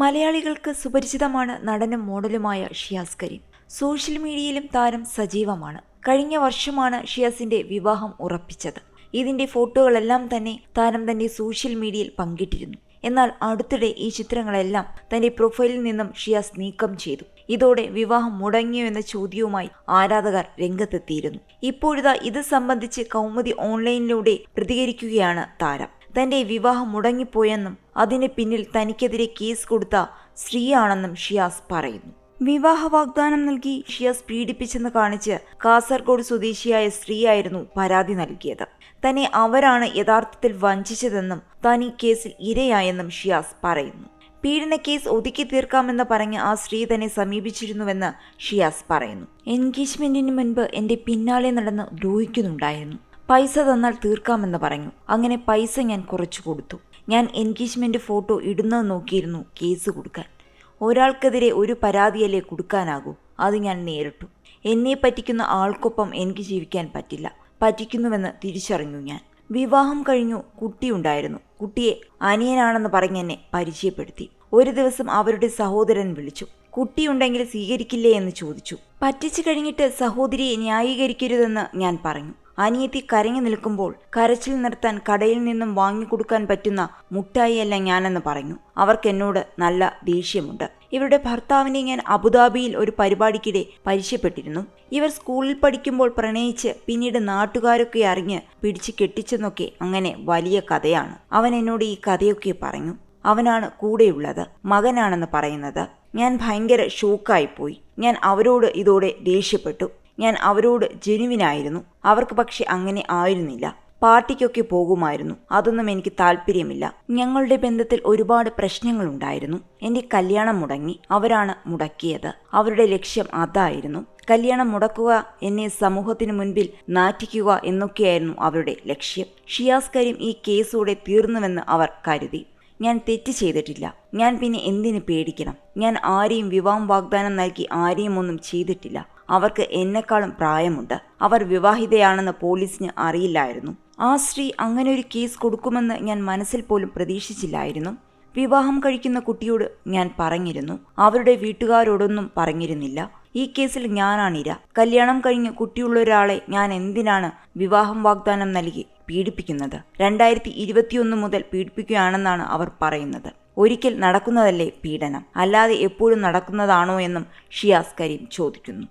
മലയാളികൾക്ക് സുപരിചിതമാണ് നടനും മോഡലുമായ ഷിയാസ് കരീം. സോഷ്യൽ മീഡിയയിലും താരം സജീവമാണ്. കഴിഞ്ഞ വർഷമാണ് ഷിയാസിന്റെ വിവാഹം ഉറപ്പിച്ചത്. ഇതിന്റെ ഫോട്ടോകളെല്ലാം തന്നെ താരം തന്റെ സോഷ്യൽ മീഡിയയിൽ പങ്കിട്ടിരുന്നു. എന്നാൽ അടുത്തിടെ ഈ ചിത്രങ്ങളെല്ലാം തന്റെ പ്രൊഫൈലിൽ നിന്നും ഷിയാസ് നീക്കം ചെയ്തു. ഇതോടെ വിവാഹം മുടങ്ങിയോ എന്ന ചോദ്യവുമായി ആരാധകർ രംഗത്തെത്തിയിരുന്നു. ഇപ്പോഴിതാ ഇത് സംബന്ധിച്ച് കൗമുദി ഓൺലൈനിലൂടെ പ്രതികരിക്കുകയാണ് താരം. തന്റെ വിവാഹം മുടങ്ങിപ്പോയെന്നും അതിന് പിന്നിൽ തനിക്കെതിരെ കേസ് കൊടുത്ത സ്ത്രീയാണെന്നും ഷിയാസ് പറയുന്നു. വിവാഹ വാഗ്ദാനം നൽകി ഷിയാസ് പീഡിപ്പിച്ചെന്ന് കാണിച്ച് കാസർഗോഡ് സ്വദേശിയായ സ്ത്രീയായിരുന്നു പരാതി നൽകിയത്. തന്നെ അവരാണ് യഥാർത്ഥത്തിൽ വഞ്ചിച്ചതെന്നും താൻ ഈ കേസിൽ ഇരയായെന്നും ഷിയാസ് പറയുന്നു. പീഡന കേസ് ഒതുക്കി തീർക്കാമെന്ന് പറഞ്ഞ് ആ സ്ത്രീ തന്നെ സമീപിച്ചിരുന്നുവെന്ന് ഷിയാസ് പറയുന്നു. എൻഗേജ്മെന്റിന് മുൻപ് എന്റെ പിന്നാലെ നടന്ന് ദ്രോഹിക്കുന്നുണ്ടായിരുന്നു. പൈസ തന്നാൽ തീർക്കാമെന്ന് പറഞ്ഞു. അങ്ങനെ പൈസ ഞാൻ കുറച്ചു കൊടുത്തു. ഞാൻ എൻഗേജ്മെന്റ് ഫോട്ടോ ഇടുന്നത് നോക്കിയിരുന്നു കേസ് കൊടുക്കാൻ. ഒരാൾക്കെതിരെ ഒരു പരാതിയല്ലേ കൊടുക്കാനാകൂ? അത് ഞാൻ നേരിട്ടു. എന്നെ പറ്റിക്കുന്ന ആൾക്കൊപ്പം എനിക്ക് ജീവിക്കാൻ പറ്റില്ല. പറ്റിക്കുന്നുവെന്ന് തിരിച്ചറിഞ്ഞു ഞാൻ. വിവാഹം കഴിഞ്ഞു കുട്ടിയുണ്ടായിരുന്നു കുട്ടിയെ അനിയനാണെന്ന് പറഞ്ഞ് എന്നെ പരിചയപ്പെടുത്തി. ഒരു ദിവസം അവരുടെ സഹോദരൻ വിളിച്ചു. കുട്ടിയുണ്ടെങ്കിൽ സ്വീകരിക്കില്ലേ എന്ന് ചോദിച്ചു. പറ്റിച്ചു കഴിഞ്ഞിട്ട് സഹോദരിയെ ന്യായീകരിക്കരുതെന്ന് ഞാൻ പറഞ്ഞു. അനിയത്തി കരഞ്ഞു നിൽക്കുമ്പോൾ കരച്ചിൽ നിർത്താൻ കടയിൽ നിന്നും വാങ്ങിക്കൊടുക്കാൻ പറ്റുന്ന മുട്ടായിയല്ല ഞാനെന്ന് പറഞ്ഞു. അവർക്കെന്നോട് നല്ല ദേഷ്യമുണ്ട്. ഇവരുടെ ഭർത്താവിനെ ഞാൻ അബുദാബിയിൽ ഒരു പരിപാടിക്കിടെ പരിചയപ്പെട്ടിരുന്നു. ഇവർ സ്കൂളിൽ പഠിക്കുമ്പോൾ പ്രണയിച്ച് പിന്നീട് നാട്ടുകാരൊക്കെ അറിഞ്ഞ് പിടിച്ച് കെട്ടിച്ചെന്നൊക്കെ അങ്ങനെ വലിയ കഥയാണ്. അവൻ എന്നോട് ഈ കഥയൊക്കെ പറഞ്ഞു. അവനാണ് കൂടെയുള്ളത് മകനാണെന്ന് പറയുന്നത്. ഞാൻ ഭയങ്കര ഷോക്കായിപ്പോയി. ഞാൻ അവരോട് ഇതോടെ ദേഷ്യപ്പെട്ടു. ഞാൻ അവരോട് ജെനുവിനായിരുന്നു. അവർക്ക് പക്ഷെ അങ്ങനെ ആയിരുന്നില്ല. പാർട്ടിക്കൊക്കെ പോകുമായിരുന്നു. അതൊന്നും എനിക്ക് താല്പര്യമില്ല ഞങ്ങളുടെ ബന്ധത്തിൽ ഒരുപാട് പ്രശ്നങ്ങളുണ്ടായിരുന്നു. എന്റെ കല്യാണം മുടങ്ങി. അവരാണ് മുടക്കിയത്. അവരുടെ ലക്ഷ്യം അതായിരുന്നു. കല്യാണം മുടക്കുക എന്നെ സമൂഹത്തിന് മുൻപിൽ നാറ്റിക്കുക എന്നൊക്കെയായിരുന്നു അവരുടെ ലക്ഷ്യം. ഷിയാസ് കരീം ഈ കേസോടെ തീർന്നുവെന്ന് അവർ കരുതി. ഞാൻ തെറ്റ് ചെയ്തിട്ടില്ല. ഞാൻ പിന്നെ എന്തിനു പേടിക്കണം? ഞാൻ ആരെയും വിവാഹം വാഗ്ദാനം നൽകി ആരെയും ഒന്നും ചെയ്തിട്ടില്ല. അവർക്ക് എന്നെക്കാളും പ്രായമുണ്ട്. അവർ വിവാഹിതയാണെന്ന് പോലീസിന് അറിയില്ലായിരുന്നു. ആ സ്ത്രീ അങ്ങനെ ഒരു കേസ് കൊടുക്കുമെന്ന് ഞാൻ മനസ്സിൽ പോലും പ്രതീക്ഷിച്ചില്ലായിരുന്നു. വിവാഹം കഴിക്കുന്ന കുട്ടിയോട് ഞാൻ പറഞ്ഞിരുന്നു. അവരുടെ വീട്ടുകാരോടൊന്നും പറഞ്ഞിരുന്നില്ല. ഈ കേസിൽ ഞാനാണിര കല്യാണം കഴിഞ്ഞ് കുട്ടിയുള്ള ഒരാളെ ഞാൻ എന്തിനാണ് വിവാഹം വാഗ്ദാനം നൽകി പീഡിപ്പിക്കുന്നത്. രണ്ടായിരത്തി ഇരുപത്തിയൊന്ന് മുതൽ പീഡിപ്പിക്കുകയാണെന്നാണ് അവർ പറയുന്നത്. ഒരിക്കൽ നടക്കുന്നതല്ലേ പീഡനം? അല്ലാതെ എപ്പോഴും നടക്കുന്നതാണോ എന്നും ഷിയാസ് കരീം ചോദിക്കുന്നു.